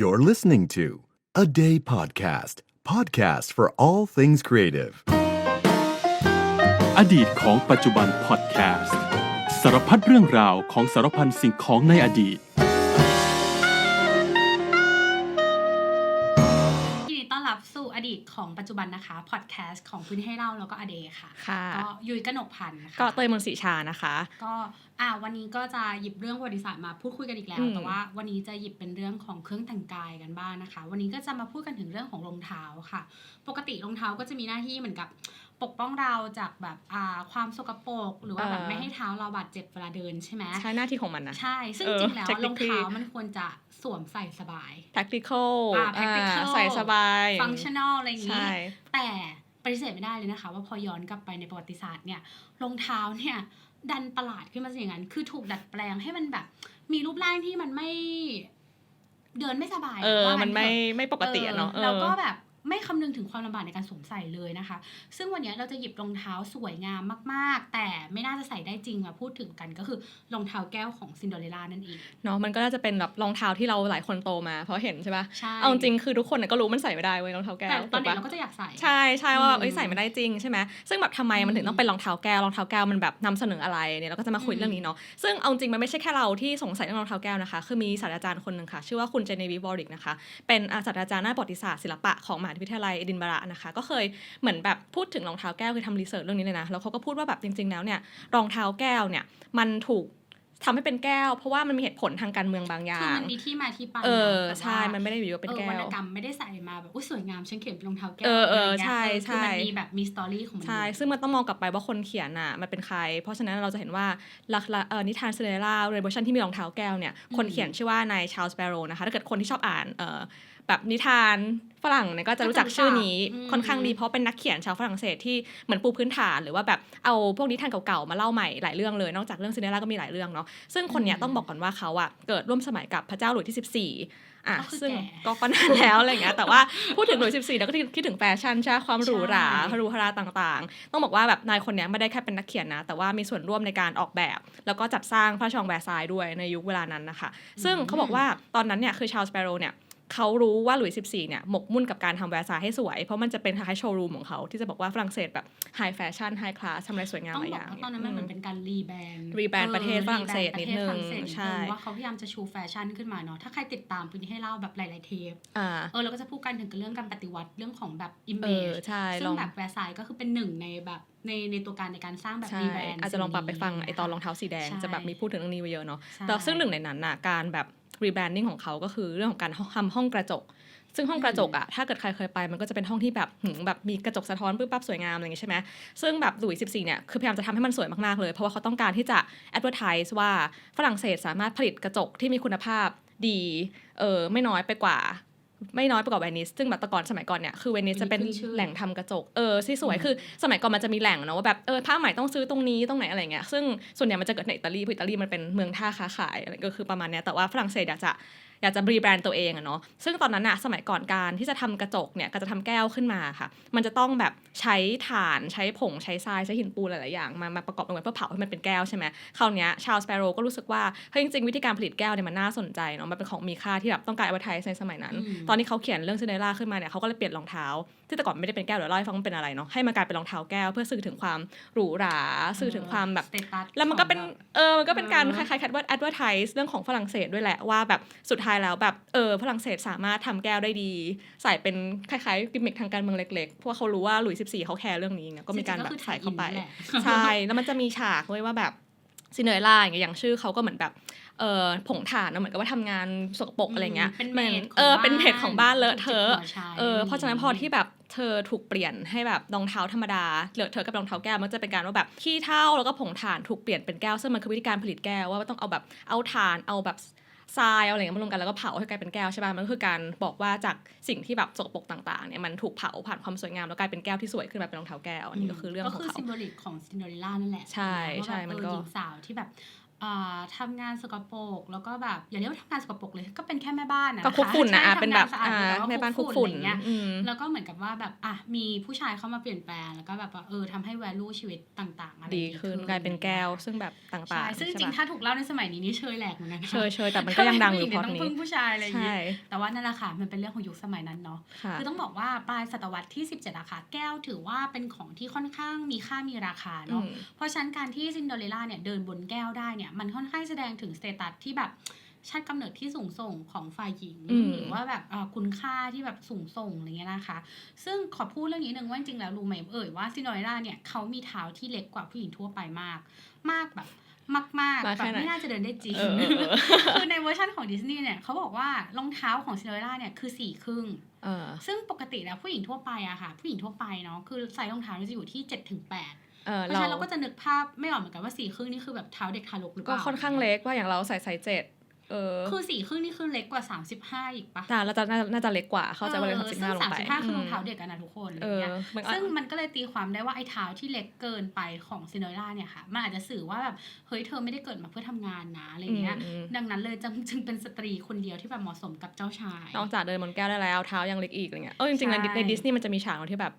You're listening to A Day Podcast, podcast for all things creative. อดีตของปัจจุบันพอดแคสต์สารพัดเรื่องราวของสารพันสิ่งของในอดีต รับสู่อดีตของปัจจุบันนะคะพอดแคสต์ของพื้นให้เล่าแล้วก็อเดย์ค่ะค่ะก็ยุ้ยกนกพันธ์นะคะก็เตยมนต์ศรีชานะคะ ก็อ่าวันนี้ก็จะหยิบเรื่องประวัติศาสตร์มาพูดคุยกันอีกแล้วอืมแต่ว่าวันนี้จะหยิบเป็นเรื่องของเครื่องแต่งกายกันบ้างนะคะ วันนี้ก็จะมาพูดกันถึงเรื่องของรองเท้าค่ะ ปกติรองเท้าก็จะมีหน้าที่เหมือนกับ ปกป้องเราจากแบบอ่าความสกปรกหรือว่าแบบไม่ให้เท้าเราบาดเจ็บเวลาเดินใช่ไหมใช้หน้าที่ของมันนะใช่ ซึ่งเออจริงแล้วรอง technically เท้ามันควรจะสวมใส่สบาย practical อ่า practical อ่าใส่สบายฟังชั่นอลอะไรอย่างนี้ใช่แต่ปฏิเสธไม่ได้เลยนะคะ ว่าพอย้อนกลับไปในประวัติศาสตร์เนี่ยรองเท้าเนี่ยดันประหลาดขึ้นมาซะอย่างนั้น คือถูกดัดแปลงให้มันแบบ มีรูปร่างที่มันไม่เดินไม่สบายเออว่ามันไม่เถอะไม่ปกติอะเนาะออแล้วก็แบบ ไม่คำนึงถึงความลำบากในการสวมใส่เลยนะคะ ซึ่งวันนี้เราจะหยิบรองเท้าสวยงามมาก ๆ แต่ไม่น่าจะใส่ได้จริงมาพูดถึงกันก็คือรองเท้าแก้วของซินเดอเรลล่านั่นเองเนาะมันก็น่าจะเป็นแบบรองเท้าที่เราหลายคนโตมาเพราะเห็นใช่ปะใช่เอาจริงๆคือทุกคนน่ะก็รู้มันใส่ไม่ได้เว้ยรองเท้าแก้วแต่ตอนเด็กถูเราปะก็จะอยากใส่ใช่ใช่ว่าแบบอืมเอ้ยใส่ไม่ได้จริงใช่ไหมซึ่งแบบทำไมมันถึงต้องเป็นรองเท้าแก้วรองเท้าแก้วมันแบบนำเสนออะไรเนี่ยเราก็จะมาคุยอืมเรื่องนี้เนาะซึ่งเอาจริงมันไม่ใช่แค่เราที่สงสัยเรื่องรองเท้าแก้วนะคะคือมีศาสตราจารย์คนหนึ่งค่ะชื่อว่าคุณเจเนวีวอริกนะคะเป็นอาศาสตราจารย์ด้านประวัติศาสตร์ศิลปะของมหาวิทยาลัยเอดินบะระนะคะ ก็เคยเหมือนแบบพูดถึงรองเท้าแก้วคือทำรีเสิร์ชเรื่องนี้เลยนะแล้วเขาก็พูดว่าแบบจริง ๆ แล้วเนี่ยรองเท้าแก้วเนี่ยมันถูกทำให้เป็นแก้ว เพราะว่ามันมีเหตุผลทางการเมืองบางอย่าคืองมันมีที่มาที่ไปเออนะแต่ว่าใช่ มันไม่ได้อยู่ๆเป็นแก้เออวรรณวกรรมไม่ได้ใส่มาแบบอุ้ยสวยงามฉันเขียนเป็นรองเท้าแก้วเออเอออะไรงี้ยใช่เออคือมันใช่มีแบบมีสตอรี่ของมันใช่อยู่ซึ่งมันต้องมองกลับไปว่าคนเขียนน่ะมันเป็นใคร เพราะฉะนั้นเราจะเห็นว่าลักษณะเอ่อนิทานซินเดอเรลล่าเรเวอร์ชันที่มีรองเท้าแก้วเนี่ยคนอืมเขียนชื่อว่านายชาร์ลส์แบโรนะคะถ้าเกิดคนที่ชอบอ่านเอ่อ แบบนิทานฝรั่งเนี่ยก็จะรู้จักชื่อนี้อืมค่อนข้างดีเพราะเป็นนักเขียนชาวฝรั่งเศสที่เหมือนปูพื้นฐานหรือว่าแบบเอาพวกนิทานเก่าๆมาเล่าใหม่หลายเรื่องเลยนอกจากเรื่องซินเดอเรลล่าก็มีหลายเรื่องเนาะซึ่งคนเนี้ยต้องบอกก่อนว่าเขาอะเกิดร่วมสมัยกับพระเจ้าหลุยที่ 14อะก็คือซึ่งแก่ก็ก็นานแล้วอะไรอย่างเงี้ยแต่ว่าพูดถึงหลุย14แล้วก็คิดถึงแฟชั่นใช่ไหมความหรูหราใช่ฮารุฮาราต่างๆ ต้องบอกว่าแบบนายคนเนี้ยไม่ได้แค่เป็นนักเขียนนะ แต่ว่ามีส่วนร่วมในการออกแบบ แล้วก็จัดสร้างพระราชวังแวร์ซายน์ด้วยในยุคเวลานั้นนะคะ ซึ่งเขาบอกว่าตอนนั้นเนี่ยคือชาลส์สเปโรเนี่ย เขารู้ว่าหลุยส์14เนี่ยหมกมุ่นกับการทำแวร์ซายน์ให้สวย เพราะมันจะเป็นคล้ายๆโชว์รูมของเขา ที่จะบอกว่าฝรั่งเศสแบบไฮแฟชั่นไฮคลาสทำอะไรสวยงามต้องหลายบออกย่างว่าตอนนั้นมันเหมือนเป็นการรีแบรนด์ rebrand ประเทศออฝรั่งเศส rebrand นิดนึงประเทศฝรั่เศสนิดใช่ว่าเขาพยายามจะชูแฟชั่นขึ้นมาเนาะถ้าใครติดตามพื้นที่ให้เล่าแบบหลาย ๆ เทปอ่าเออเราก็จะพูดกันถึงเรื่องการปฏิวัติเรื่องของแบบอิมเอเมอจใช่ซึ่ลงองแบบแวร์ซายน์ก็คือเป็นหนึ่งในแบบในในตัวการในการสร้างแบบใช่รีแบรนด์อาจจะลองปรับไปฟังไอตอนรองเท้าเท้าสีแดงใช่จะแบบมีพูดถึงเรื่องนี้ไว้เยอะเนาะใช่แต่ซึ่งหนึ่งในนั้นน่ะการแบบ รีแบรนดิ้งของเขาก็คือเรื่องของการทำห้องกระจก ซึ่งห้องกระจกอะถ้าเกิดใครเคยไปมันก็จะเป็นห้องที่แบบหึงแบบมีกระจกสะท้อนปึ๊บปั๊บสวยงามอะไรอย่างงี้ใช่ไหมซึ่งแบบหลุยส์14เนี่ยคือพยายามจะทำให้มันสวยมาก ๆ เลย เพราะว่าเขาต้องการที่จะ advertise ว่าฝรั่งเศสสามารถผลิตกระจกที่มีคุณภาพดีเออไม่น้อยไปกว่า ไม่น้อยไปกว่าเวนิสซึ่งแบบแต่ก่อนสมัยก่อนเนี่ยคือเวนิสจะเป็นขึ้นชื่อแหล่งทำกระจกเออที่สวยอืมคือสมัยก่อนมันจะมีแหล่งเนอะว่าแบบเออผ้าไหมต้องซื้อตรงนี้ตรงไหนอะไรเงี้ยซึ่งส่วนใหญ่มันจะเกิดในอิตาลีเพราะอิตาลีมันเป็นเมืองท่าค้าขายอะไรก็คือประมาณเนี้ยแต่ว่าฝรั่งเศสอยากจะ อยากจะรีแบรนด์ตัวเองอะเนาะซึ่งตอนนั้นอะสมัยก่อนการที่จะทำกระจกเนี่ยก็จะทำแก้วขึ้นมาค่ะ มันจะต้องแบบใช้ถ่านใช้ผงใช้ทรายใช้หินปูนหลายๆอย่างมามาประกอบลงไปเพื่อเผาให้มันเป็นแก้วใช่ไหมคราวเนี้ยชาลส์สเปโรก็รู้สึกว่าเฮ้ยจริงๆ วิธีการผลิตแก้วเนี่ยมันน่าสนใจเนาะมันเป็นของมีค่าที่แบบต้องการเอาไว้ใช้ในสมัยนั้นอืมตอนที่เขาเขียนเรื่องซินเดอเรลล่าขึ้นมาเนี่ยเขาก็เลยเปลี่ยนรองเท้าที่แต่ก่อนไม่ได้เป็นแก้วเดี๋ยวเล่าให้ฟังว่าเป็นอะไรเนาะให้มันกลายเป็นรองเท้าแก้ว เพื่อสื่อถึงความหรูหราสื่อถึงความแบบสเตตัสแล้วมันก็เป็นเออมันก็เป็นการเออคล้ายๆแคดว่า advertise เรื่องของฝรั่งเศสด้วยแหละว่าแบบสุดท้ายแล้วแบบเออฝรั่งเศสสามารถทำแก้วได้ดี ใส่เป็นคล้ายๆกิมมิคทางการเมืองเล็กๆเพราะว่าเขารู้ว่าหลุยส์14เขาแคร์เรื่องนี้ไงก็มีการแบบใส่เข้าไปแหละใช่แล้วมันจะมีฉากไว้ว่าแบบซินเดอเรลล่าอย่างเงี้ยอย่างชื่อเขาก็เหมือนแบบ เออผงถ่านเนอะเหมือนกับว่าทำงานสกปรกอะไรเงี้ยเป็นหเมอนดเออเป็นเพจของบ้านเลอะเทอะจุดหัวใช้เออเพราะฉะนั้นพอที่แบบเธอถูกเปลี่ยนให้แบบรองเท้าธรรมดาเหลือเธอกับรองเท้าแก้วมันจะเป็นการว่าแบบขี้เถ้าแล้วก็ผงถ่านถูกเปลี่ยนเป็นแก้วซึ่งมันคือวิธีการผลิตแก้วว่าต้องเอาแบบเอาถ่านเอาแบบทรายเอาอะไรเงี้ยมารวมกันแล้วก็เผาให้กลายเป็นแก้วใช่ป่ะมันก็คือการบอกว่าจากสิ่งที่แบบสกปรกต่างๆเนี่ยมันถูกเผาผ่านความสวยงามแล้วกลายเป็นแก้วที่สวยขึ้นมาเป็นรองเท้าแก้วอันนี้ก็คือเรื่องของก็คือเขาซิมโบลิกของซินเดอเรลล่านั่นแหละใช่ใช่ว่าแบบมันเออก็หญิงสาวที่แบบเอ่า ทำงานสกปรกแล้วก็แบบอย่าเรียกว่าทำงานสกปรกเลยก็เป็นแค่แม่บ้านนะก็คุกฝุ่นนะใช่อะเป็นแบบทำงาสะอาดอ่าแต่ว่าแม่บ้านคุกฝุ่นอะไรเงี้ยอืมแล้วก็เหมือนกับว่าแบบอะมีผู้ชายเข้ามาเปลี่ยนแปลงแล้วก็แบบว่าเออทำให้ value ชีวิตต่างๆอะไรดีขึ้นกลายเป็นแก้วซึ่งแบบต่ใช่างๆซึ่งจใช่ริงปะๆถ้าถูกเล่าในสมัยนี้นี่เชยแหลกเหมือนกันนะเชยเชยแต่มันก็ยังดังอยู่พทำอไมดผู้หญิงต้อนี้งพึ่งผู้ชายอะไรอย่างใช่งี้แต่ว่านั่นแหละค่ะมันเป็นเรื่องของยุคสมัยนั้นเนาะค่ะคือต้องบอกว่าปลายศตวรรษที่ 17อะค่ะแก้วถือว่าเป็นของที่ค่อนข้างมีค่ามีราคาอืเนาะมเพราะฉะนั้นการที่ซินเดอเรลล่าเนี่ยเดินบนแก้วได้เนี่ยมันค่อนข้างแสดงถึงสเตตัสที่แบบชาติกำเนิดที่สูงส่งของฝ่ายหญิงอืมหรือว่าแบบเอ่อคุณค่าที่แบบสูงส่งอะไรเงี้ยนะคะ ซึ่งขอพูดเรื่องนี้หนึ่งว่าจริงๆแล้วรู้ไหมเอ่ยว่าซินเดอเรลล่าเนี่ยเขามีเท้าที่เล็กกว่าผู้หญิงทั่วไปมาก มากแบบมากๆมากแบบแค่ไหนไม่น่าจะเดินได้จริงเออเออเออคือในเวอร์ชันของดิสนีย์เนี่ยเขาบอกว่ารองเท้าของซินเดอเรลล่าเนี่ยคือสี่ครึ่งเออซึ่งปกติแล้วผู้หญิงทั่วไปอะค่ะ ผู้หญิงทั่วไปเนาะคือไซส์รองเท้าเนี่ยจะอยู่ที่7จ็ถึงแปด เออเพราะฉะนั้นเราก็จะนึกภาพไม่ออกเหมือนกันว่าสี่ครึ่งนี่คือแบบเท้าเด็กทารกหรือเปก็ล่าค่อนข้างเล็กว่าอย่างเราใส่ไซส์เจ็ดเออคือสี่ครึ่งนี่คือเล็กกว่า35อีกปะแต่เราจะน่าน่าจะเล็กกว่า เข้าใจว่าเล็กอสามอสิบซึ่ห้างลงสามไปสิบห้าคือรองเท้าเด็กกันนะทุกคนอะไรเออเงี้ยมันซึ่งมันก็เลยตีความได้ว่าไอ้เท้าที่เล็กเกินไปของซินเดอเรลล่าเนี่ยค่ะ มันอาจจะสื่อว่าแบบเฮ้ยเธอไม่ได้เกิดมาเพื่อทำงานนะอะไรเงี้ยอืมดังนั้นเลยจึงจึงเป็นสตรีคนเดียวที่แบบเหมาะสมกับเจ้าชาย นอกจากเดินบนแก้วได้แล้วเท้ายังเล็กอีกอะไรเงี้ย เออจริงๆในใช่ในดิสนีย์มันจะมีฉากที่แบบ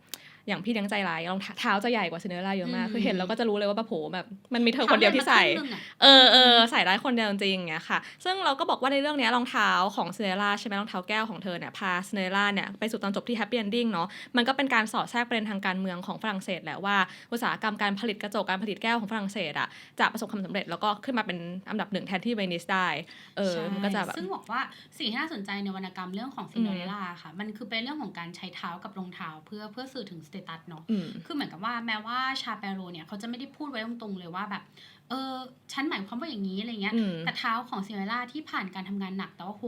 อย่างพี่เลี้ยงใจร้ายรองเท้าจะใหญ่กว่าซินเดอเรลล่าเยอะมากอืมคือเห็นแล้วก็จะรู้เลยว่าแบบโหแบบมันมีเธอคนเดียวที่ใส่เท้าเดินมาครึ่งหนึ่งอะเออเออใส่ได้คนเดียวจริงๆอย่างเงี้ยค่ะ ซึ่งเราก็บอกว่าในเรื่องเนี้ยรองเท้าของซินเดอเรลล่าใช่ไหมรองเท้าแก้วของเธอเนี่ยพาซินเดอเรลล่าเนี่ยไปสู่ตอนจบที่แฮปปี้เอนดิ้งเนาะมันก็เป็นการสอดแทรกประเด็นทางการเมืองของฝรั่งเศสแหละว่าอุตสาหกรรมการผลิตกระจกการผลิตแก้วของฝรั่งเศสอะจะประสบความสำเร็จแล้วก็ขึ้นมาเป็นอันดับหนึ่งแทนที่เวนิสได้เออใช่มันก็จะแบบซึ่งบอกว่าสิ่งที่น่าสนใจในวรรณกรรมเรื่องของซินเดอเรลล่าค่ะ มันคือเป็นเรื่องของการใช้เท้ากับรองเท้าเพื่อเพื่อสื่อถึงสเตตัสเนาะอืมคือเหมือนกับว่าแม้ว่าชาเปโรเนี่ยเขาจะไม่ได้พูดไว้ตรงๆเลยว่าแบบ เออฉันหมายความว่าอย่างนี้อะไรเงี้ยอืมแต่เท้าของซินเดอเรลล่าที่ผ่านการทำงานหนักแต่ว่าโห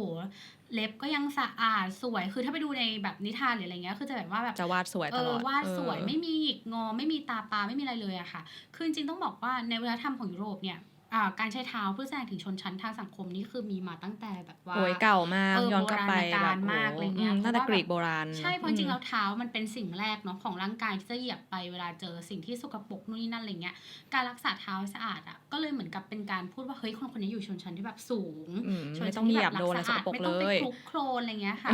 เล็บก็ยังสะอาดสวยคือถ้าไปดูในแบบนิทานหรืออะไรเงี้ยคือจะแบบว่าแบบจะวาดสวยเอตลออดวาดสวยเออไม่มีหยิกงอ ไม่มีตาปลาไม่มีอะไรเลยอะค่ะ คือจริงๆต้องบอกว่าในวัฒนธรรมของยุโรปเนี่ยอ่า การใช้เท้าเพื่อแสดงถึงชนชั้นทางสังคมนี่คือมีมาตั้งแต่แบบว่าโอ้ยเก่ามากเออย้อนกลับไปโบราณแบบกาลมากโอ้อะไรโหเงี้ยอืมน่าจะเพราะว่ากรีกโบราณ ใช่เพราะจริงๆอืมแล้วเท้ามันเป็นสิ่งแรกเนาะของร่างกายที่จะเหยียบไปเวลาเจอสิ่งที่สกปรกนู่นนี่นั่นอะไรเงี้ยการรักษาเท้าให้สะอาดอะก็เลยเหมือนกับเป็นการพูดว่าเฮ้ยคนคนนี้อยู่ชนชั้นที่แบบสูงอืมชนไม่ต้ชั้อนงที่เหยีแบยบบโดนอะไรรักสษากอาดปรกไม่เลต้องไปยคลุกโคลนอะไรเงี้ยค่ะ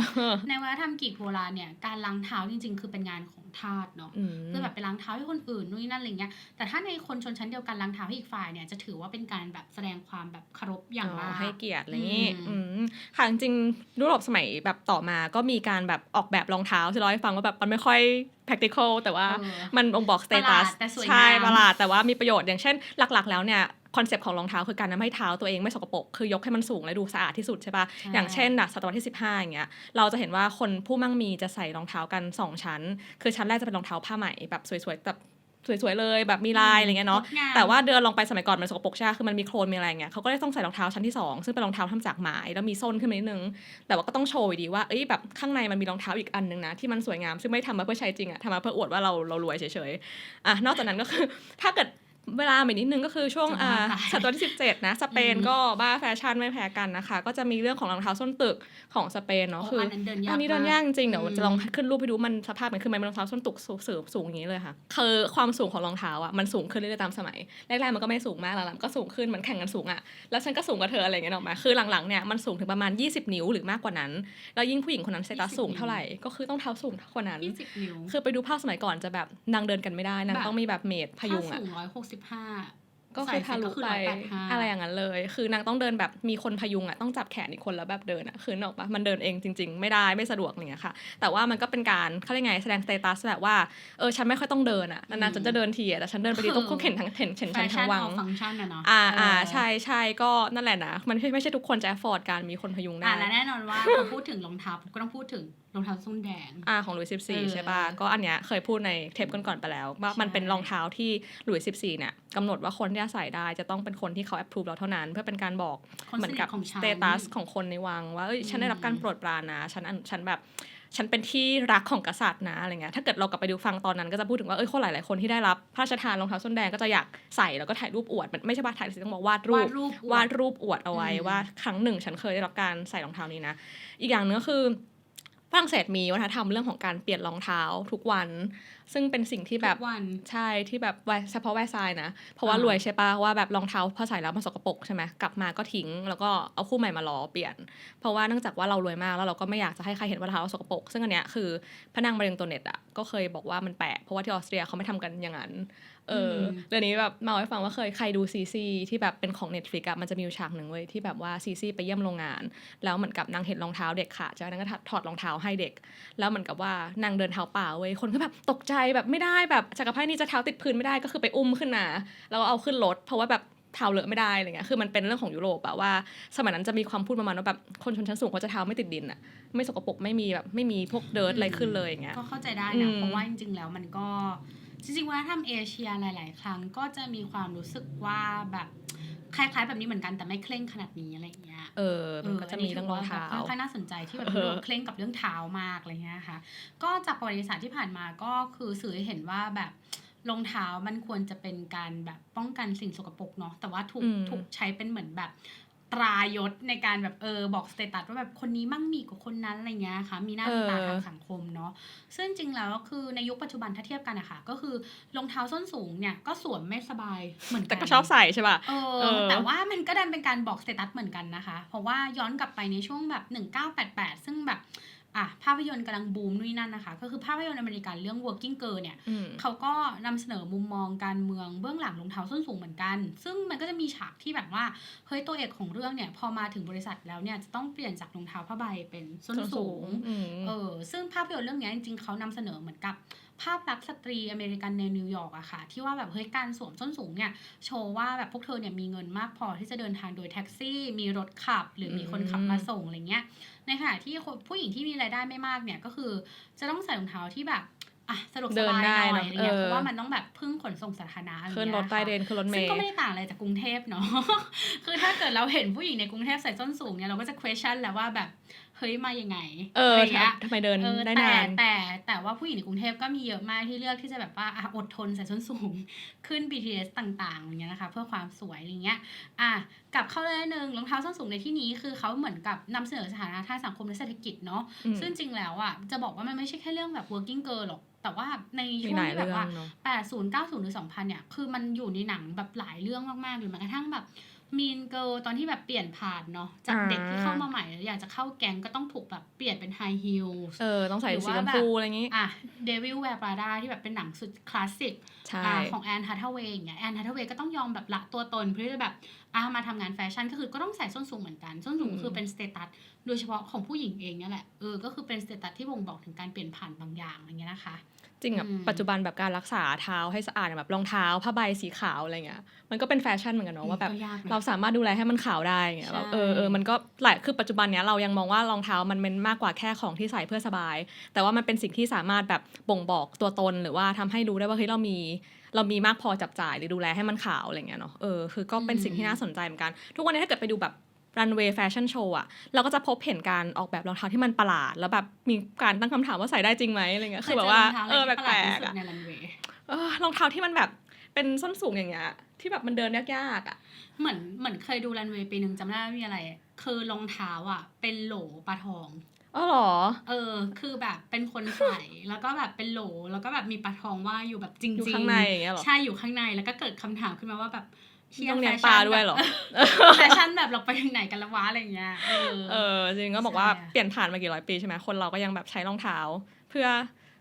ในวัฒนธรรมกรีกโบราณเนี่ยการล้างเท้าจริง ๆ คือเป็นงานของทาสเนาะอืมคือแบบไปล้างเท้าให้คนอื่นนู่นนี่นั่นอะไรเงี้ยแต่ถ้าในคนชนชั้นเดียวกันล้างเท้าให้อีกฝ่ายเนี่ยจะถือว่าเป็นการแบบแสดงความแบบเคารพอย่างมากให้เกียรติอะไรอย่างนี้อืมอืมค่ะจริงๆยุโรปสมัยแบบต่อมาก็มีการแบบออกแบบรองเท้าที่เราให้ฟังว่าแบบมันไม่ค่อย practical แต่ว่าเออมันบ่งบอกสเตประหตัลาสดแต่สวยงามใช่ประหลาดแต่ว่ามีประโยชน์อย่างเช่น หลักๆ แล้วเนี่ยคอนเซปต์ของรองเท้าคือการทำให้เท้าตัวเองไม่สกปรกคือยกให้มันสูงและดูสะอาดที่สุดใช่ปะใช่อย่างเช่นน่ะศตวรรษที่ 15 อย่างเงี้ยเราจะเห็นว่าคนผู้มั่งมีจะใส่รองเท้ากัน 2 ชั้น คือชั้นแรกจะเป็นรองเท้าผ้าไหมแบบสวยๆแบบ สวยๆเลยแบบมีลายอะไรเงี้ยเนาะงดงมแต่ว่าเดินลงไปสมัยก่อนมันสกปรกใช่ไหมคือมันมีโคลนมีอะไรเงี้ยเขาก็เลยต้องใส่รองเท้าชั้นที่ 2 ซึ่งเป็นรองเท้าทำจากไม้แล้วมีส้นขึ้นมานิดนึง แต่ว่าก็ต้องโชว์อยู่ดีว่าเอ้ยแบบข้างในมันมีรองเท้าอีกอันนึงนะที่มันสวยงามซึ่งไม่ได้ทำมาเพื่อใช้จริงอะทำมาเพื่ออวดว่าเราเรารวยเฉยๆอะนอกจากนั้นก็คือถ้าเกิด เวลาอีกนิดนึงก็คือช่วงจะอ่าบ้าตายศตวรรษที่ 17 นะ สเปนอืมก็บ้าแฟชั่นไม่แพ้กันนะคะ ก็จะมีเรื่องของรองเท้าส้นตึกของสเปนเนาะโอ้คืออันนั้นเดินยากอันนี้เดินยากจริงๆเดี๋ยวอืมจะลองขึ้นรูปให้ดูมันสภาพมันคือมันเป็นรองเท้าส้นตุกสูงสูงสูงอย่างนี้เลยค่ะคือความสูงของรองเท้าอะมันสูงขึ้นเรื่อยๆตามสมัยแรกๆมันก็ไม่สูงมากหลังๆก็สูงขึ้นเหมันแข่งกันสูงอะแล้วฉันก็สูงกว่าเธออะไรอย่างเงี้ยหรอกไหมคือหลังๆเนี่ยมันสูงถึงประมาณ 20 นิ้วหรือมากกว่านั้น แล้วยิ่งผู้หญิงคนนั้นเซตัสสูงเท่าไหร่ก็คือต้องเท้าสูงเท่ากว่านั้นยี่สิบนิ้วคือไปดูภาพสมัยก่อนจะแบบนางเดินกันไม่ได้นางแบบต้องมีแบบเมดพยุงถ้าอะสูงร้อยห กสิบห้าก็คือทะลุไปอะไรอย่างนั้นเลย คือนางต้องเดินแบบมีคนพยุงอะต้องจับแขนอีกคนแล้วแบบเดินอะคือนกออกปะมันเดินเองจริง ๆ ไม่ได้ไม่สะดวกอย่างเงี้ยค่ะ แต่ว่ามันก็เป็นการเขาเรียกไงแสดงสเตตัสแบบว่าเออฉันไม่ค่อยต้องเดินอะนานๆฉันจะเดินทีอะแต่ฉันเดินไปดีต้องต้องเข็นทั้งเข็นเข็นแฟฉันทั้ชั่งนวังเอาฟังก์ชันอะเนาะอ่าอ่าเใช่ใช่ก็นั่นแหละนะมันไม่ไม่ใช่ทุกคนจะ afford การมีคนพยุงได้อ่าและแน่นอนว่าพอพูดถึงรองเท้าก็ต้องพูดถึงรองเท้าส้นแดงอ่าของหลุยส์สิบเอสี่อใช่ป่ะก็อันเนี้ยเคยพูดในเทปก่อนๆไปแล้ว ว่ามันใช่เป็นรองเท้าที่หลุยส์สิบสี่เนี่ย กำหนดว่าคนที่จะใส่ได้จะต้องเป็นคนที่เขา approve เราเท่านั้น เพื่อเป็นการบอกคนเหมือนสนิทกับของสฉันเตตัสของคนในวังว่าเอ้ยฉันได้รับการโปรดปรานนะฉันอันฉันแบบฉันเป็นที่รักของกษัตริย์นะอะไรเงี้ย ถ้าเกิดเรากลับไปดูฟังตอนนั้นก็จะพูดถึงว่า เอ้ย คนหลาย ๆ คนที่ได้รับพระราชทานรองเท้าส้นแดงก็จะอยากใส่แล้วก็ถ่ายรูปอวด มันไม่ใช่ว่าถ่ายสิต้องบอกวาดรูวาปดรูปวาดรูปอวดเอาไว้อืมว่า ครั้งหนึ่ง ฉันเคยได้รับการใส่รองเท้านี้นะ อีกอย่างหนึงก็คือฝฝรั่งเศสมีวัฒนธรรมเรื่องของการเปลี่ยนรองเท้าทุกวัน ซึ่งเป็นสิ่งที่แบบทุกวันใช่ที่แบบแวเฉพาะแวร์ซายน์นะ เพราะว่าอ่ารวยใช่ปะว่าแบบรองเท้าพอใส่แล้วมันสกปรกใช่ไหมกลับมาก็ทิ้งแล้วก็เอาคู่ใหม่มารอเปลี่ยน เพราะว่าเนื่องจากว่าเรารวยมากแล้วเราก็ไม่อยากจะให้ใครเห็นว่ารองเท้าเราสกปรกซึ่งอันเนี้ยคือพนังมะเร็งตัวเน็ตอะก็เคยบอกว่ามันแปลกเพราะว่าที่ออสเตรียเขาไม่ทำกันอย่างนั้นเอออมเรื่องนี้แบบมาเอาให้ฟังว่าเคยใครดูซีซีที่แบบเป็นของ Netflix อะมันจะมีอยู่ฉากหนึ่งเว้ยที่แบบว่าซีซีไปเยี่ยมโรงงาน แล้วเหมือนกับนางเห็นรองเท้าเด็กขาดจากนั้นก็ถอดรองเท้าให้เด็ก แล้วเหมือนกับว่านางเดินเท้าเปล่าเว้ยคนก็แบบตกใจแบบไม่ได้แบบจักรพรรดินี่จะเท้าติดพื้นไม่ได้ก็คือไปอุ้มขึ้นมาแล้วก็เอาขึ้นรถเพราะว่าแบบเท้าเลอะไม่ได้อะไรเงี้ย คือมันเป็นเรื่องของยุโรปอะว่า สมัยนั้นจะมีความพูดประมาณว่าแบบคนชนชั้นสูงเขาจะเท้าไม่ติดดินอะไม่สกปรกไม่มีแบบไม่มีพวกเดิร์ดอะไรขึ้นเลยอย่างเงี้ย ก็เข้าใจได้อืนะมเพราะว่าจริงๆแล้วมันก็ จริงๆว่าทำเอเชียหลาย ๆ ครั้งก็จะมีความรู้สึกว่าแบบคล้ายๆแบบนี้เหมือนกันแต่ไม่เคร่งขนาดนี้อะไรอย่างเงี้ย เออ มันก็จะมีเรื่องรองเท้าค่อนข้างน่าสนใจที่แบบเออเคร่งกับเรื่องเท้ามากอะไรเงี้ยค่ะ ก็จากประวัติศาสตร์ที่ผ่านมาก็คือสื่อให้เห็นว่าแบบรองเท้ามันควรจะเป็นการแบบป้องกันสิ่งสกปรกเนาะแต่ว่าถูกอืมถูกใช้เป็นเหมือนแบบ ตรายศในการแบบเออบอกสเตตัสว่าแบบคนนี้มั่งมีกว่าคนนั้นอะไรเงี้ยค่ะ มีหน้ามีตาทางสังคมเนาะซึ่งจริงแล้วก็คือในยุคปัจจุบันถ้าเทียบกันอะค่ะ ก็คือรองเท้าส้นสูงเนี่ยก็สวมไม่สบายเหมือนกันแต่ก็ชอบใส่ใช่ป่ะเอเอออแต่ว่ามันก็ดันเป็นการบอกสเตตัสเหมือนกันนะคะ เพราะว่าย้อนกลับไปในช่วงแบบ 1988 ซึ่งแบบ อะภาพยนตร์กำลังบูมนู่นนนั่นนะคะ ก็คือภาพยนตร์อเมริกันเรื่อง working girl เนี่ยอืมเขาก็นำเสนอมุมมองการเมืองเบื้องหลังรองเท้าส้นสูงเหมือนกัน ซึ่งมันก็จะมีฉากที่แบบว่าเฮ้ยตัวเอกของเรื่องเนี่ยพอมาถึงบริษัทแล้วเนี่ยจะต้องเปลี่ยนจากรองเท้าผ้าใบเป็นส้นสูงอืมเออซึ่งภาพยนตร์เรื่องเนี้ยจริงๆเขานำเสนอเหมือนกับ ภาพลักษณ์สตรีอเมริกันในนิวยอร์กอะค่ะ ที่ว่าแบบเฮ้ยการสวมส้นสูงเนี่ย โชว์ว่าแบบพวกเธอเนี่ยมีเงินมากพอที่จะเดินทางโดยแท็กซี่ มีรถขับ หรือมีคนขับมาส่งอะไรเงี้ยในขณะที่คนผู้หญิงที่มีรายได้ไม่มากเนี่ยก็คือ จะต้องใส่รองเท้าที่แบบอะสะดวกสเดินบายได้หน่อยเนอะอะไรเงี้ยเออเพราะว่ามันต้องแบบพึ่งขนส่งสาธารณะอะไรขึ้นเงี้ยรถใต้ค่ะเดินขึ้นรถเมซึ่งล์ก็ไม่ได้ต่างอะไรจากกรุงเทพเนาะคือถ้าเกิดเราเห็นผู้หญิงในกรุงเทพใส่ส้นสูงเนี่ยเราก็จะ question แหล้วว่าแบบ เฮ้ยมายังไงเออไรเงี้ยทำไมเดินเออได้แต่นานแต่แต่ว่าผู้หญิงในกรุงเทพก็มีเยอะมากที่เลือกที่จะแบบว่าอะอดทนใส่ส้นสูงขึ้น BTS ต่างๆอย่างเงี้ยนะคะเพื่อความสวยอะไรเงี้ยอะกลับเข้าเรื่องหนึ่งรองเท้าส้นสูงในที่นี้คือเขาเหมือนกับนำเสนอสถานะทางสังคมและเศรษฐกิจเนาะอืมซึ่งจริงแล้วอะจะบอกว่ามันไม่ใช่แค่เรื่องแบบ working girl หรอกแต่ว่าในมีช่วงหลายที่แบบเรื่อว่างเนาะ80 90 หรือ 2000 เนี่ย คือมันอยู่ในหนังแบบหลายเรื่องมากๆเลยแม้กระทั่งแบบ มีนเกิลตอนที่แบบเปลี่ยนผ่านเนาะจากอ่าเด็กที่เข้ามาใหม่แล้วอยากจะเข้าแก๊งก็ต้องถูกแบบเปลี่ยนเป็นไฮฮิลเออต้องใส่หรือสีว่าชมแบบพูอะไรอย่างงี้ อะเดวิลแวร์ปราดาที่แบบเป็นหนังสุดคลาสสิกใช่อ่า ของแอนฮัทเวย์อย่างเงี้ยแอนฮัทเวย์ก็ต้องยอมแบบละตัวตนเพื่อที่จะแบบอ่ามาทำงานแฟชั่นก็คือก็ต้องใส่ส้นสูงเหมือนกัน ส้นสูงอืมคือเป็นสเตตัสโดยเฉพาะของผู้หญิงเองเนี่ยแหละเออก็คือเป็นสเตตัสที่บ่งบอกถึงการเปลี่ยนผ่านบางอย่างอะไรเงี้ยนะคะ จริงอะอืมปัจจุบันแบบการรักษาเท้าให้สะอาดแบบรองเท้าผ้าใบสีขาวอะไรเงี้ยมันก็เป็นแฟชั่นเหมือนกันเนาะว่าแบบก็ยากนะเราสามารถดูแลให้มันขาวได้เงี้ยใช่แบบเออเออมันก็หลายคือปัจจุบันเนี้ยเรายังมองว่ารองเท้ามันเป็นมากกว่าแค่ของที่ใส่เพื่อสบาย แต่ว่ามันเป็นสิ่งที่สามารถแบบบ่งบอกตัวตนหรือว่าทำให้รู้ได้ว่าเฮ้ยเรามี เรามีมากพอจับจ่ายหรือดูแลให้มันขาวอะไรเงี้ยเนาะเออคือก็เป็นสิ่งที่น่าสนใจเหมือนกัน ทุกวันนี้ถ้าเกิดไปดูแบบรันเวย์แฟชั่นโชว์อะเราก็จะพบเห็นการออกแบบรองเท้าที่มันประหลาด แล้วแบบมีการตั้งคำถามว่าใส่ได้จริงไหมอะไรเงี้ยคือแบบว่าเออแปลกๆอะในรันเวย์เออรองเท้าที่มันแบบเป็นส้นสูงอย่างเงี้ยที่แบบมันเดินยากๆอะเหมือนเหมือนเคยดูรันเวย์ปีหนึ่งจำได้ว่ามีอะไร คือรองเท้าอะเป็นโหลปลาทอง อ๋อเหรอ เออ คือแบบเป็นคนใส่แล้วก็แบบเป็นโหล แล้วก็แบบมีปลาทองว่าอยู่แบบจริงๆอยู่ข้างในอย่างเงี้ยเหรอ ใช่อยู่ข้างในแล้วก็เกิดคำถามขึ้นมาว่าแบบเชี่ยต้องเลี้ยงแฟปลาชั่นด้วยเหรอแบบแฟชั่นแบบเราไปถึงไหนกันแล้ววะอะไรอย่างเงี้ย เออ เออจริงก็บอกว่าใช่เปลี่ยนผ่านมากี่ร้อยปีใช่ไหมคนเราก็ยังแบบใช้รองเท้า เพื่อ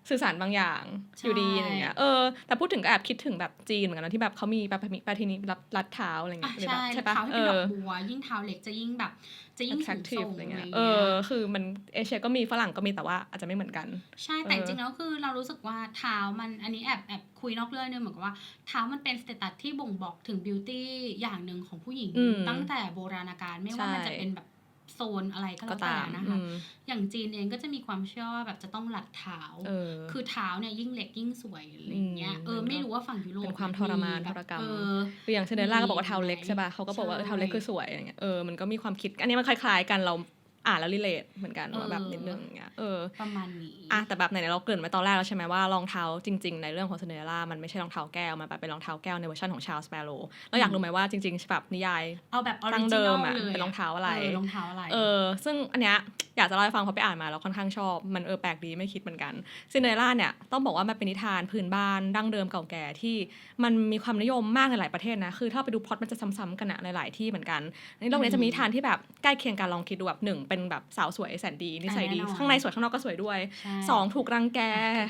สื่อสารบางอย่างใช่อยู่ดีอย่างเงี้ยเออแต่พูดถึงก็แอบคิดถึงแบบจีนเหมือนกันนะที่แบบเขามีประเพณีประเพณีรับรัดเท้าอะไรอะเงี้ยหรือใช่แบบใช่ปะเท้าที่เอเป็นดออกบัวยิ่งเท้าเล็กจะยิ่งแบบ จะยิ่งสูง attractive ส่งอะไรอะไรเงี้เงี้ยยเออคือมันเอเชียก็มีฝรั่งก็มีแต่ว่าอาจจะไม่เหมือนกัน ใช่แต่เอจอริงๆแล้วคือเรารู้สึกว่าเท้ามันอันนี้แอบแอบคุยนอกเรื่องนึงเหมือนกับว่าเท้ามันเป็นสเตตัสที่บ่งบอกถึงบิวตี้อย่างหนึ่งของผู้หญิงอืมตั้งแต่โบราณกาลไม่ว่ามันใช่จะเป็นแบบ โซนอะไรก็ก็แล้วแต่ตามนะอืคะมอย่างจีนเองก็จะมีความเชื่อว่าแบบจะต้องหลัดเท้าเออคือเท้าเนี่ยยิ่งเล็กยิ่งสวยอะไรอย่างเงี้ยอืมเออไม่รู้ว่าฝั่งยุโรปเป็นความทรมานแบบทรกรรมเออคืออย่างเซเดล่าก็บอกว่าเท้าเล็กมีใช่ป่ะเขาก็บอกว่าเออใช่เท้าเล็กคือสวยอะไรเงี้ย เออมันก็มีความคิด อันนี้มันคล้ายๆกันเรา อ่านแล้วรีเลทเหมือนกันว่าแบบเออนิดนึงอย่างเงี้ยเออประมาณนี้อะแต่แบบไหนๆเราเกรินไว้ตอนแรกแล้วใช่ไหมว่ารองเท้าจริง ๆ ในเรื่องของเซเดล่ามันไม่ใช่รองเท้าแก้วมันแบบเป็นรองเท้าแก้วในเวอร์ชันของชาลส์แปโรเราอยากรู้ไหมว่าจริงๆฉบับนิยายเอาแบบออตั้ริงจิเดินอมลอะเลยเป็นรองเท้าอะไรเออรองเท้าอะไรเออซึ่งอันเนี้ย อยากจะเล่าให้ฟังเพราะไปอ่านมาแล้วค่อนข้างชอบ มันเออแปลกดีไม่คิดเหมือนกันซินเดอเรลล่าเนี่ยต้องบอกว่ามันเป็นนิทานพื้นบ้านดั้งเดิมเก่าแก่ที่มันมีความนิยมมากในหลายประเทศนะคือถ้าไปดูพล็อตมันจะซ้ำๆกันอะในหลายที่เหมือนกันในโลกนี้จะมีนิทานที่แบบใกล้เคียงกันลองคิดดูแบบหนึ่งเป็นแบบสาวสวยแสนดีนิสัยดีแน่นอนข้างในสวยข้างนอกก็สวยด้วยใช่สองถูกรังแก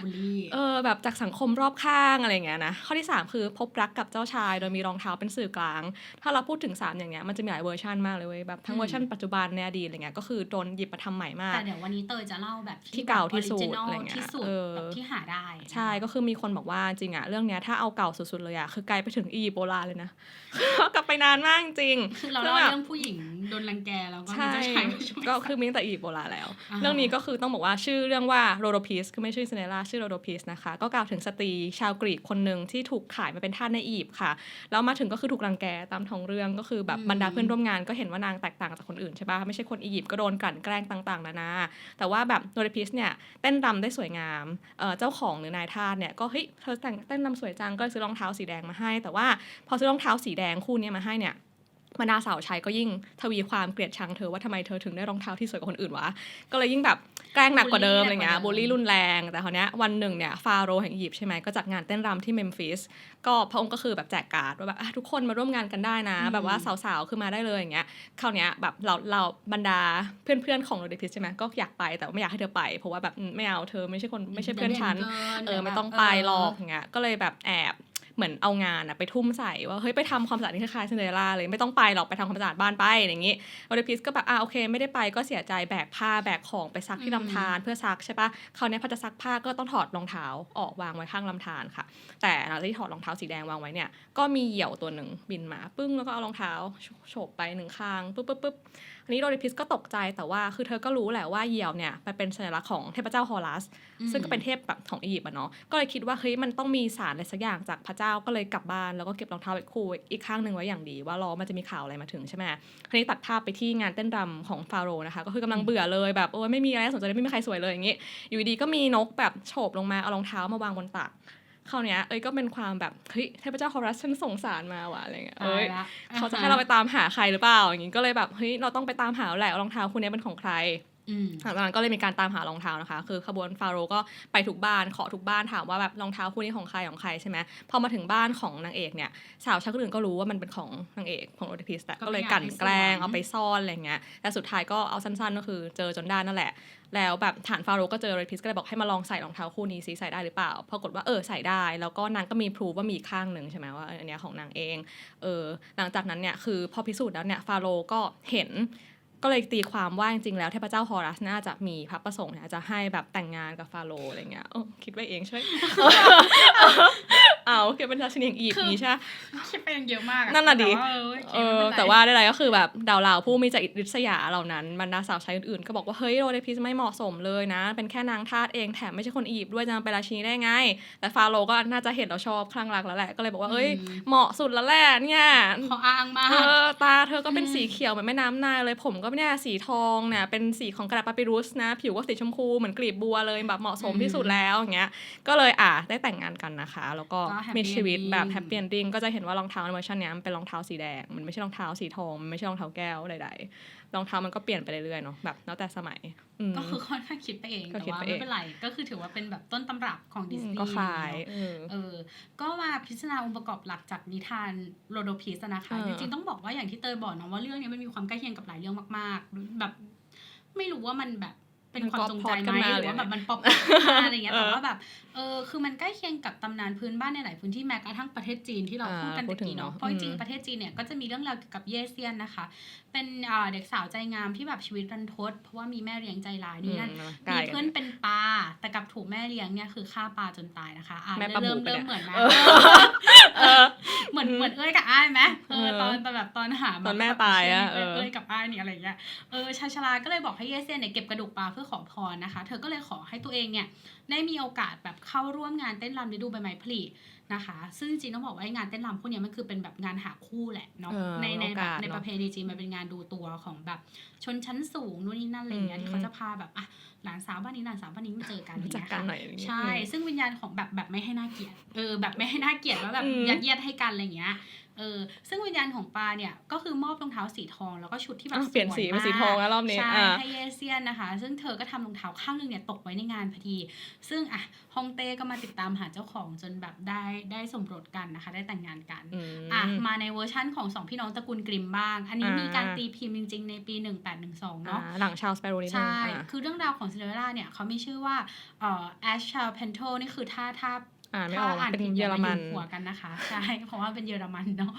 บูลลี่เออแบบจากสังคมรอบข้างอะไรอย่างเงี้ยนะข้อที่ 3 คือพบรักกับเจ้าชาย โดยมีรองเท้าเป็นสื่อกลาง ถ้าเราพูดถึง 3 อย่างเงี้ยมันจะมีหลายเวอร์ชันมากเลยเว้ยแบบทั้งอืมเวอร์ชันปัจจุบันในอดีตอะไรเงี้ยก็คือโดนหยิบมาทำใหม่มาก แต่เดี๋ยววันนี้เตยจะเล่าแบบที่เก่าที่สุดออริจินอลอะไรเงี้ยที่สุดเออแบบที่หาได้ ใช่ก็คือมีคนบอกว่าจริงอะเรื่องเนี้ยถ้าเอาเก่าสุดๆเลยอะคือไกลไปถึงอียิปต์โบราณเลยนะกลับไปนานมากจริงคือเราซึ่เล่างแบบเรื่องผู้หญิงโดนรังแกแล้วก็มีใช่เจ้าชายมาช่วยก็คือมีตั้งแต่อียิปต์โบราณแล้วอ่าเรื่องนี้ก็คือต้องบอกว่าชื่อเรื่องว่าโรโดพิสคือไม่ชื่อซินเดอเรลล่าชื่อโรโดพิสนะคะก็กล่าวถึงสตรีชาวกรีกคนหนึ่งที่ถูกขายมาเป็นทาสในอียิปต์ค่ะแล้วมาถึงก็คือถูกรังแกตามท้องเรื่องก็คือแบบบรรดาเพื่อนร่วมงานก็เห็นว่านางแตกต่างจากคนอื่นใช่ปะไม่ใช่คนอียิปต์ก็โดนกลั่นแกล้งต่างๆ นานา แต่ว่าแบบโรโดพิสเนี่ยเต้นรำได้สวยงามเจ้าของหรือนายทาสเนี่ยก็เฮ้ยเธอแต่งเต้นรำสวยจังก็ซื้อรองเท้าสีแดงมาให้ แต่ว่าพอซื้อรองเท้าสีแดงคู่นี้มาให้เนี่ยบรรดาสาวใช้ก็ยิ่งทวีความเกลียดชังเธอว่าทำไมเธอถึงได้รองเท้าที่สวยกว่าคนอื่นวะ ก็เลยยิ่งแบบ แกล้งหนักกว่าเดิมอะไรเงี้ยบูบูลลลี่ลี่รุนแรง แต่คราวเนี้ยวันหนึ่งเนี่ยฟาโรห์แห่งอียิปต์ใช่ไหมก็จัดงานเต้นรำที่เมมฟิสก็พระองค์ก็คือแบบแจกการ์ดว่าแบบอะทุกคนมาร่วมงานกันได้นะอืมแบบว่าสาวๆคือมาได้เลยอย่างเงี้ยคราวเนี้ยแบบเราเราบรรดาเพื่อนๆของโรเดพิสใช่ไหมก็อยากไปแต่ว่าไม่อยากให้เธอไป เพราะว่าแบบอืมไม่เอาเธอไม่ใช่คนไม่ใช่เพื่อนฉันเออไม่ต้องไปหรอกอย่างเงี้ยก็เลยแบบแอบ เหมือนเอางานอะไปทุ่มใส่ว่าเฮ้ยไปทำความสะอาดที่คล้ายๆซินเดอเรลล่าเลยไม่ต้องไปหรอกไปทำความสะอาดบ้านไปอย่างงี้โอเดพิสก็แบบอ่าโอเค ไม่ได้ไปก็เสียใจแบกผ้าแบกของไปซักที่ลำธารเพื่อซักใช่ปะคราวนี้พอจะซักผ้าก็ต้องถอดรองเท้าออกวางไว้ข้างลำธารค่ะ แต่หลังจากที่ถอดรองเท้าสีแดงวางไว้เนี่ยก็มีเหยี่ยวตัวหนึ่งบินมาปึ้งแล้วก็เอารองเท้าโฉบไปหนึ่งข้างปุ๊บปุ๊บปุ๊บอันนี้โรดิพิสก็ตกใจแต่ว่าคือเธอก็รู้แหละว่าเหยี่ยวเนี่ยมันเป็นสัญลักษณ์ของเทพเจ้าฮอรัสอืมซึ่งก็เป็นเทพแบบของอียิปต์อะเนาะก็เลยคิดว่าเฮ้ยมันต้องมีสารอะไรสักอย่างจากพระเจ้าก็เลยกลับบ้านแล้วก็เก็บรองเท้าไว้คู่อีกข้างหนึ่งไว้อย่างดี ว่ารอมันจะมีข่าวอะไรมาถึงใช่ไหมคราวนี้ตัดภาพไปที่งานเต้นรำของฟาโรห์นะคะ ก็คือกำลังเบื่อเลยแบบโอ้ยไม่มีอะไรน่าสนใจเลยไม่มีใครสวยเลยอย่างงี้ อยู่ดีๆก็มีนกแบบโฉบลงมาเอารองเท้ามาวางบนตัก คราวเนี้ยเอ้ยก็เป็นความแบบเฮ้ยเทพเจ้าฮอรัสฉันส่งสารมาว่ะอะไรเงี้ยตาเอ้ยยละเขาจะให้เราไปตามหาใครหรือเปล่าอย่างงี้ก็เลยแบบเฮ้ยเราต้องไปตามหาแหละว่ารองเท้าคู่นี้เป็นของใครอืม หลังจากนั้นก็เลยมีการตามหารองเท้านะคะ คือขบวนฟาโรห์ก็ไปทุกบ้านขอทุกบ้านถามว่าแบบรองเท้าคู่นี้ของใครของใครใช่ไหมพอมาถึงบ้านของนางเอกเนี่ยสาวชาวคนอื่นก็รู้ว่ามันเป็นของนางเอกของโอติพิสแต่ก็ก็เลยไม่อยากกลั่นให้แกล้งสวมเอาไปซ่อนอะไรเงี้ยแต่สุดท้ายก็เอาสั้นๆก็คือเจอจนได้นั่นแหละ แล้วแบบฐานฟาโรห์ก็เจอโอติพิสก็เลยบอกให้มาลองใส่รองเท้าคู่นี้ซิใส่ได้หรือเปล่าปรากฏว่าเออใส่ได้แล้วก็นางก็มีพรูว่ามีข้างหนึ่งใช่ไหมว่าเอออันเนี้ยของนางเองเออหลังจากนั้นเนี่ยคือพอพิสูจน์แล้วเนี่ยฟาโรห์ก็เห็น ก็เลยตีความว่าจริงๆแล้วเทพเจ้าฮอรัสน่าจะมีพระประสงค์เนี่ยจะให้แบบแต่งงานกับฟาโรห์อะไรเงี้ยคิดไปเองใช่ไหมเอาเก็บเป็นราชินีแห่งอียิปต์นี้ใช่ปะคิดไปยังเยอะมากอนั่นน่ะดิแต่ว่าเอเอออโอเคแต่ว่าใดๆก็คือแบบดาวเหล่าผู้มีจริตริษยาเหล่านั้นบรรดาสาวใช้อื่นๆ ก็บอกว่าเฮ้ยโรเดพิสไม่เหมาะสมเลยนะ เป็นแค่นางทาสเองแถมไม่ใช่คนอียิปต์ด้วยจะมาเป็นราชินีได้ไงแต่ฟาโรห์ก็น่าจะเห็นเราชอบคลั่งรักแล้วแหละก็เลยบอกว่าเอ้ยเหมาะสุดแล้วแหละเนี่ยเขาอ้างมากเออตาเธอก็เป็นอืมสีเขียวเหมือนแม่น้ำนายเลยผมก็เนี่ยสีทองเนี่ยเป็นสีของกระดาษปาปิรุสนะ ผิวก็สีชมพูเหมือนกลีบบัวเลยแบบเหมาะสมที่สุดแล้วอย่างเงี้ยก็เลยอะได้แต่งงานกันนะคะ แล้วก็ก็ happy มีชีวิตแบบ ending แฮปปี้เอนดิ้งก็จะเห็นว่ารองเท้าในเวอร์ชันเนี้ยมันเป็นรองเท้าสีแดง มันไม่ใช่รองเท้าสีทองมันไม่ใช่รองเท้าแก้วใดๆรองเท้ามันก็เปลี่ยนไปเรื่อยๆเนาะแบบแล้วแต่สมัยอืมก็คือค่อนข้างคิดไปเองก็แต่คิดว่าไปเองไม่เป็นไรก็คือถือว่าเป็นแบบต้นตำรับของดิสนีย์ก็คล้ายเนอะเออเออก็มาพิจารณาองค์ประกอบหลักจากนิทานโรโดพิสนะคะเออจริงๆต้องบอกว่าอย่างที่เตยบอกนะว่าเรื่องนี้มันมีความใกล้เคียงกับหลายเรื่องมากๆ แบบ ไม่รู้ว่ามันแบบเป็นความจงใจไหมหรือว่าแบบมันป๊อปขึ้นมาอะไรเงี้ยเออแต่ว่าแบบ เออคือมันใกล้เคียงกับตำนานพื้นบ้านในหลายพื้นที่แม้กระทั่งประเทศจีนที่เราอ่าพูดกันพูตะดถึงกี้เนาะเนอะเพราะจริงอืมๆประเทศจีนเนี่ยก็จะมีเรื่องราวเกี่ยวกับเย่เซียนนะคะ เป็นอ่าเด็กสาวใจงามที่แบบชีวิตรันทด เพราะว่ามีแม่เลี้ยงใจร้ายนี่นั่นอืมมีกายกัเพื่อนเป็นปลาแต่กลับถูกแม่เลี้ยงเนี่ยคือฆ่าปลาจนตายนะคะอะแม่ปลาบูเริ่มปะเริ่เนี่มยเหมือนไหมเออเออเหมือนเหมือนเอ้ยกับอ้ายไหมเออเออตอนตอนแบบตอนหาาตอนแม่ตายอะเออเออเอ้ยกับอ้ายนี่อะไรเงี้ยเออชาชลาก็เลยบอกให้เยเซียนเนี่ยเก็บกระดูกปลาเพื่อขอพรนะคะ เธอก็เลยขอให้ตัวเองเนี่ยได้มีโอกาสแบบเข้าร่วมงานเต้นรำฤดูใบไม้ผลินะคะ ซึ่งจริงๆต้องบอกว่าไอ้งานเต้นรำพวกเนี้ยมันคือเป็นแบบงานหาคู่แหละเนาะเออในในโอแบบกาสในเนอะประเพณีจีนมันเป็นงานดูตัวของแบบชนชั้นสูงนู่นนี่นั่นอะไรเงี้ยอืมที่เขาจะพาแบบอะหลานสาวบ้านนี้หลานสาวบ้านนี้มาเจอกันรู้จักอย่างกันเงี้ยค่ะหน่อยอย่างเงี้ยใช่ ซึ่งวิญญาณของแบบแบบไม่ให้น่าเกลียดเออแบบไม่ให้น่าเกลียดว่าแบบอืมยัดเยียดให้กันอะไรเงี้ยเออซึ่งวิญญาณของปลาเนี่ยก็คือมอบรองเท้าสีทองแล้วก็ชุดที่แบบอ้าวเปลี่ยนสีวเป็นสีทองแล้วรอบนี้ใช่อ่าให้เยเซียนนะคะ ซึ่งเธอก็ทำรองเท้าข้างหนึงเนี่ยตกไว้ในงานพอดี ซึ่งอะฮองเต้ก็มาติดตามหาเจ้าของจนแบบได้ได้สมรสกันนะคะ ได้แต่งงานกันอืมอะมาในเวอร์ชั่นของสองพี่น้องตระกูลกริมบ้าง อันนี้อ่ามีมีการตีพิมพ์จริง ๆ ในปี 1812อ่าเนาะหลังชาลส์แปโรนิดนึงใช่อ่าคือเรื่องราวของซินเดอเรลล่าเนี่ยเขามีชื่อว่าเอ่อแอชชาเพนโทนี่คือถ้าถ้า อ่านไม่ออกถ้าอ่านเป็นผิดเยอรมันอาาอยู่หัวกันนะคะ ใช่ เพราะว่าเป็นเยอรมันเนาะ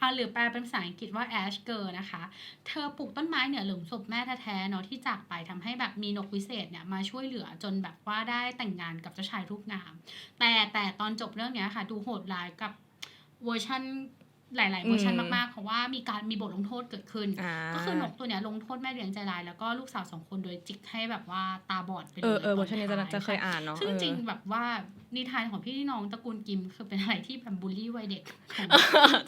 อะหรือแปลเป็นภาษาอังกฤษว่าแอชเกอร์นะคะ เธอปลูกต้นไม้เหนือหลุมศพแม่แท้ๆเนาะที่จากไปทำให้แบบมีนกวิเศษเนี่ยมาช่วยเหลือจนแบบว่าได้แต่งงานกับเจ้าชายรูปงาม แต่แต่ตอนจบเรื่องเนี้ยค่ะ ดูโหดร้ายกับเวอร์ชัน หลายๆเวอร์ชันอืมมากๆ เพราะว่ามีการมีบทลงโทษเกิดขึ้นอ่าก็คือนกตัวเนี้ยลงโทษแม่เลี้ยงใจร้ายแล้วก็ลูกสาวสองคนโดยจิกให้แบบว่าตาบอดไปเลยเออเออตเวอร์ชันนี้จะท้ายจะเคยอ่านเนาะซึ่งเออจริงๆแบบว่านิทานของพี่น้องตระกูลกิมคือเป็นอะไรที่แบบบูลลี่วัยเด็กของ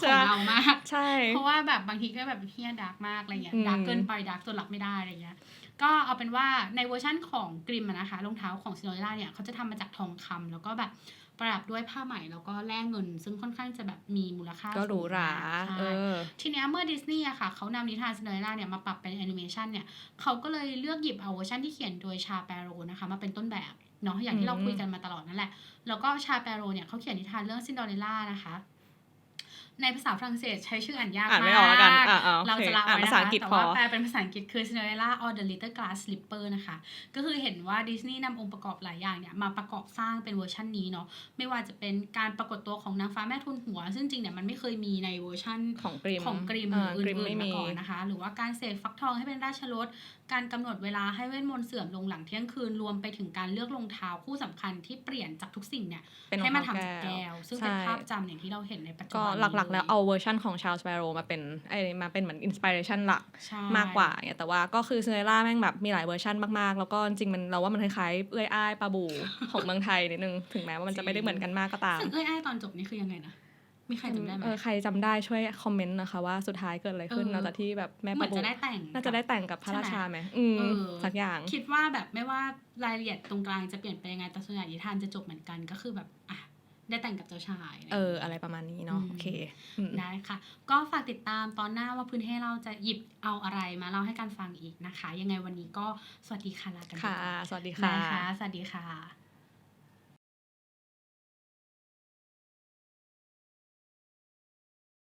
ใช่ของเรามากใช่เพราะว่าแบบบางทีก็แบบเฮียดาร์กมากอะไรเงี้ยอืมดาร์กเกินไปดาร์กจนรับไม่ได้อะไรเงี้ยก็เอาเป็นว่าในเวอร์ชั่นของกริมอะนะคะรองเท้าของซินโดเรลล่าเนี่ยเขาจะทำมาจากทองคำแล้วก็แบบ ประดับด้วยผ้าไหมแล้วก็แลกเงิน ซึ่งค่อนข้างจะแบบมีมูลค่าก็หรูหราสูงมกเอใช่อทีเนี้ยเมื่อดิสนีย์อะค่ะเขานำนิทานซินเดอเรลล่าเนี่ยมาปรับเป็นแอนิเมชันเนี่ยเขาก็เลยเลือกหยิบเอาเวอร์ชันที่เขียนโดยชาแปโรนะคะมาเป็นต้นแบบเนาะอย่างที่เราอืมคุยกันมาตลอดนั่นแหละ แล้วก็ชาแปโรเนี่ยเขาเขียนนิทานเรื่องซินเดอเรลล่านะคะ ในภาษาฝรั่งเศสใช้ชื่ออ่านยากอ่านไม่ออกแล้วกันมากอ่าอ่าโอเคเราจะละอ่านไว้ภานะษาคะอังกฤษแต่พอว่าแปลเป็นภาษาอังกฤษคือ Cinderella or the Little Glass Slipper นะคะ ก็คือเห็นว่าดิสนีย์นำองค์ประกอบหลายอย่างเนี่ยมาประกอบสร้างเป็นเวอร์ชันนี้เนาะไม่ว่าจะเป็นการปรากฏตัวของนางฟ้าแม่ทุนหัว ซึ่งจริงเนี่ยมันไม่เคยมีในเวอร์ชันของกริมของกริมอ่าอื่กริมนไม่ๆมีมาก่อนนะคะ หรือว่าการเสกฟักทองให้เป็นราชรถการกำหนดเวลาให้เวทมนต์เสื่อมลงหลังเที่ยงคืนรวมไปถึงการเลือกรองเท้าคู่สำคัญที่เปลี่ยนจากทุกสิ่งเนี่ยเป็นให้มาของทำจากแก้แก้ววซึ่งเป็นใช่ภาพจำอย่างที่เราเห็นในปัจจุก็บันหลักๆแล้วยเอาเวอร์ชันของชาลส์แปโรมาเป็นไอ้มาเป็นเหมือนอินสปิเรชันหลักใช่มากกว่าเนี่ยแต่ว่าก็คือซินเดอเรลล่าแม่งแบบมีหลายเวอร์ชันมากๆ แล้วก็จริงๆมันเราว่ามันคล้ายๆเอื้อยอ้ายปลาบูของเมืองไทยนิดนึงถึงแม้ว่ามันจะไม่ได้เหมือนกันมากก็ตามซึ่งเอ้ยอ้ายตอนจบนี่คือยังไงนะมีใครจำได้ไหมเออใครจำได้ช่วยคอมเมนต์นะคะว่าสุดท้ายเกิดอะไรขึ้นเออหลังจากที่แบบแม่เหปมืลาอนบูจะได้แต่งน่าจะได้แต่งกับพระราชาไหมอืมเออสักอย่าง คิดว่าแบบไม่ว่ารายละเอียดตรงกลางจะเปลี่ยนไปยังไงแต่ส่วนใหญ่นิทานจะจบเหมือนกันก็คือแบบอะ ได้แต่งกับเจ้าชาย เออ อะไรประมาณนี้เนาะอืมโอเคอืมได้ค่ะ ก็ฝากติดตามตอนหน้าว่าพื้นให้เราจะหยิบเอาอะไรมาเล่าให้กันฟังอีกนะคะ ยังไงวันนี้ก็สวัสดีค่ะลากันไปค่ะก่อนสวัสดีได้ค่ะค่ะ สวัสดีค่ะ